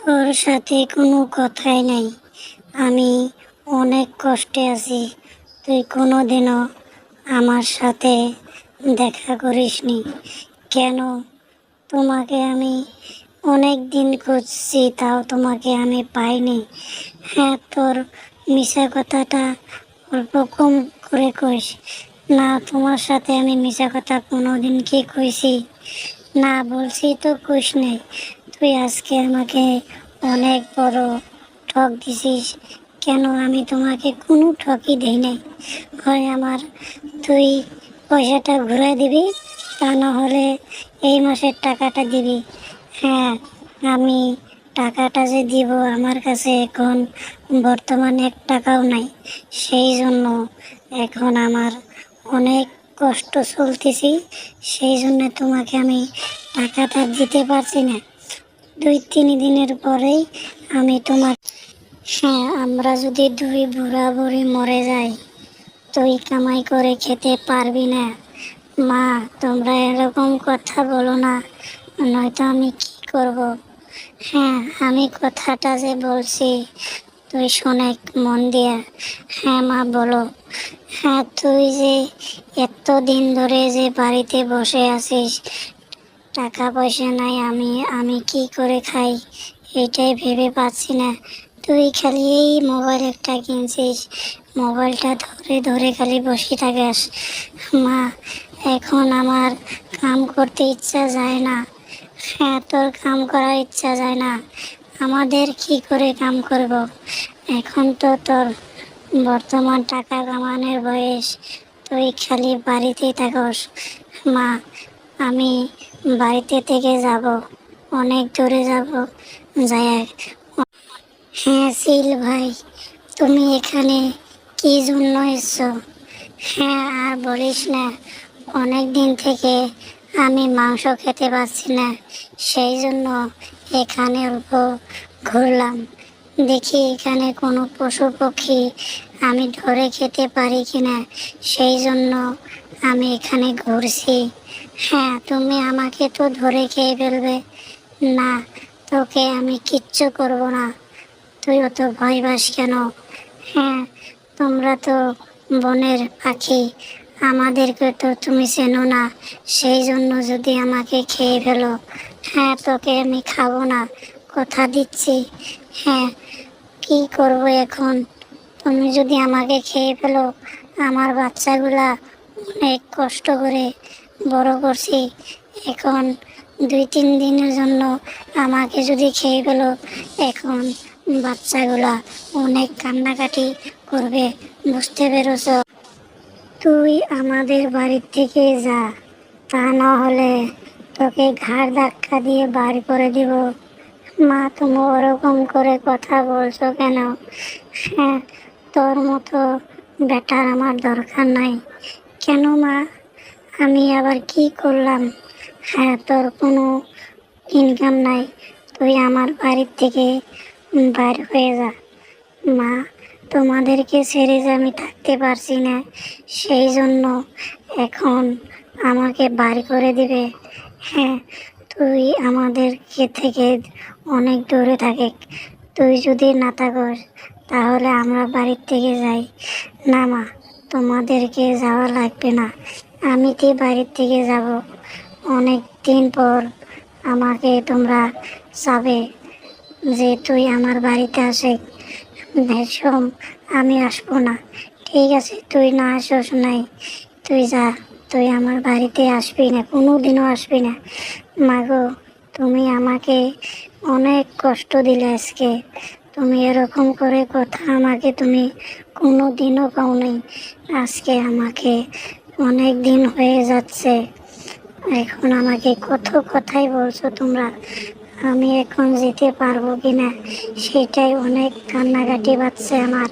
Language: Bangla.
তোর সাথে কোনো কথাই নাই। আমি অনেক কষ্টে আছি। তুই কোনো দিনও আমার সাথে দেখা করিসনি। কেন? তোমাকে আমি অনেক দিন খুঁজছি, তাও তোমাকে আমি পাইনি। হ্যাঁ তোর মিশা কথাটা অল্প কম করে কইস। না, তোমার সাথে আমি মিশা কথা কোনো দিন কি কইছি? না বলছি তো কইস নাই। তুই আজকে আমাকে অনেক বড় ঠক দিছিস। কেন আমি তোমাকে কোনো ঠকই দেই নাই? হয় আমার তুই পয়সাটা ঘুরে দিবি, তা না হলে এই মাসের টাকাটা দিবি। হ্যাঁ আমি টাকাটা যে দিব আমার কাছে এখন বর্তমানে এক টাকাও নাই। সেই জন্য এখন আমার অনেক কষ্ট চলতেছি। সেই জন্য তোমাকে আমি টাকাটা দিতে পারছি না। দুই, তিন দিনের পরেই আমি তোমার হ্যাঁ আমরা যদি দুই বুড়া বুড়ি মরে যাই, তুই কামাই করে খেতে পারবি না। মা, তোমরা এরকম কথা বলো না, নয়তো আমি কি করব? হ্যাঁ আমি কথাটা যে বলছি, তুই শোনে মন দিয়া। হ্যাঁ মা, বলো। হ্যাঁ তুই যে এত দিন ধরে যে বাড়িতে বসে আছিস টাকা পয়সা নাই, আমি আমি কি করে খাই? এটাই ভেবে পাচ্ছি না। তুই খালি এই মোবাইল একটা কিনছিস। মোবাইলটা ধরে ধরে খালি বসে থাকিস। মা, এখন আমার কাম করতে ইচ্ছা যায় না। হ্যাঁ তোর কাম করার ইচ্ছা যায় না। আমাদের কি করে কাম করব? এখন তো তোর বর্তমান টাকা কামানোর বয়স। তুই খালি বাড়িতেই থাকস। মা, আমি বাড়িতে থেকে যাব, অনেক দূরে যাব। যায় হ্যাঁ সিল ভাই, তুমি এখানে কি জন্য এসছো? হ্যাঁ আর বলিস না, অনেক দিন থেকে আমি মাংস খেতে পারছি না, সেই জন্য এখানে অল্প ঘুরলাম। দেখি এখানে কোনো পশু পক্ষী আমি ধরে খেতে পারি কিনা, সেই জন্য আমি এখানে ঘুরছি। হ্যাঁ তুমি আমাকে তো ধরে খেয়ে ফেলবে। না, তোকে আমি কিচ্ছু করব না। তুই অত ভয় পাস কেন? হ্যাঁ তোমরা তো বনের পাখি। আমাদেরকে তো তুমি চেনো না, সেই জন্য যদি আমাকে খেয়ে ফেলো। হ্যাঁ তোকে আমি খাব না, কথা দিচ্ছি। হ্যাঁ কি করব এখন? তুমি যদি আমাকে খেয়ে ফেলো, আমার বাচ্চাগুলা অনেক কষ্ট করে বড় করছি। এখন দুই, তিন দিনের জন্য আমাকে যদি খেয়ে ফেলো, এখন বাচ্চাগুলা অনেক কান্নাকাটি করবে, বুঝতে পেরেছ? তুই আমাদের বাড়ির থেকে যা, তা না হলে তোকে ঘাড় ধাক্কা দিয়ে বার করে দিব। মা, তুমি ওরকম করে কথা বলছো কেন? হ্যাঁ তোর মতো বেটার আমার দরকার নাই। কেন মা? আমি আবার কি করলাম? হ্যাঁ তোর কোনো ইনকাম নাই। তুই আমার বাড়ির থেকে বাইর হয়ে যা। মা, তোমাদেরকে ছেড়ে যে আমি থাকতে পারছি না, সেই জন্য এখন আমাকে বার করে দিবে। হ্যাঁ তুই আমাদেরকে থেকে অনেক দূরে থাকে তুই যদি না থাকস, তাহলে আমরা বাড়ির থেকে যাই। না মা তোমাদেরকে যাওয়া লাগবে না। আমি তো বাড়ির থেকে যাব। অনেক দিন পর আমাকে তোমরা যাবে যে তুই আমার বাড়িতে আসে। ভেসম আমি আসব না। ঠিক আছে, তুই না আসস নাই। তুই যা, তুই আমার বাড়িতে আসবি না কোনো দিনও আসবি না। মাগো, তুমি আমাকে অনেক কষ্ট দিলে আজকে। তুমি এরকম করে কথা আমাকে তুমি কোনো দিনও পাও নাই আজকে আমাকে অনেক দিন হয়ে যাচ্ছে। এখন আমাকে কত কথাই বলছো তোমরা? আমি এখন যেতে পারব কি না সেটাই অনেক কান্নাকাটি পাচ্ছে আমার।